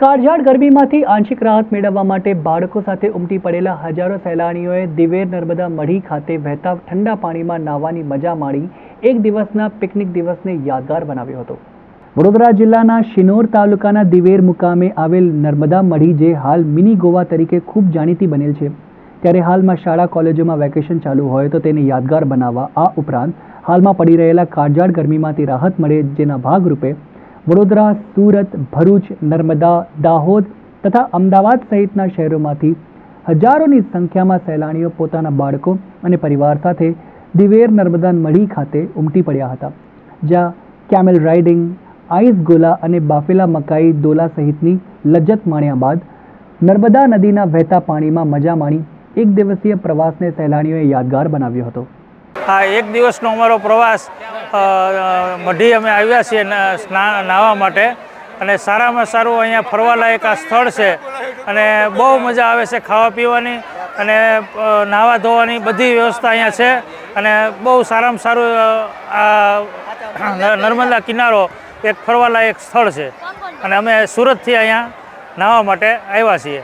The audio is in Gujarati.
કાળઝાળ ગરમીમાંથી આંશિક રાહત મેળવવા માટે બાળકો સાથે ઉમટી પડેલા હજારો સહેલાણીઓએ દિવેર નર્મદા મઢી ખાતે વહેતા ઠંડા પાણીમાં નાહવાની મજા માણી એક દિવસના પિકનિક દિવસને યાદગાર બનાવ્યો હતો. વડોદરા જિલ્લાના શિનોર તાલુકાના દિવેર મુકામે આવેલ નર્મદા મઢી જે હાલ મિની ગોવા તરીકે ખૂબ જાણીતી બનેલ છે. ત્યારે હાલમાં શાળા કોલેજોમાં વેકેશન ચાલુ હોય તો તેને યાદગાર બનાવવા આ ઉપરાંત હાલમાં પડી રહેલા કાળઝાળ ગરમીમાંથી રાહત મળે જેના ભાગરૂપે વડોદરા, સુરત, ભરૂચ, નર્મદા, દાહોદ તથા અમદાવાદ સહિતના શહેરોમાંથી હજારોની સંખ્યામાં સહેલાણીઓ પોતાના બાળકો અને પરિવાર સાથે દિવેર નર્મદા મઢી ખાતે ઉમટી પડ્યા હતા, જ્યાં કેમેલ રાઇડિંગ આઈસ ગોલા અને બાફેલા મકાઈ દોલા સહિતની લજ્જત માણ્યા બાદ નર્મદા નદીના વહેતા પાણીમાં મજા માણી એક દિવસીય પ્રવાસને સહેલાણીઓએ યાદગાર બનાવ્યો હતો. આ એક દિવસનો અમારો પ્રવાસ મઢી અમે આવ્યા છીએ નાહવા માટે. અને સારામાં સારું અહીંયા ફરવાલાયક આ સ્થળ છે. અને બહુ મજા આવે છે ખાવા પીવાની અને નાહવા ધોવાની બધી વ્યવસ્થા અહીંયા છે. અને બહુ સારામાં સારું આ નર્મદા કિનારો એક ફરવાલાયક સ્થળ છે. અને અમે સુરતથી અહીંયા નાહવા માટે આવ્યા છીએ.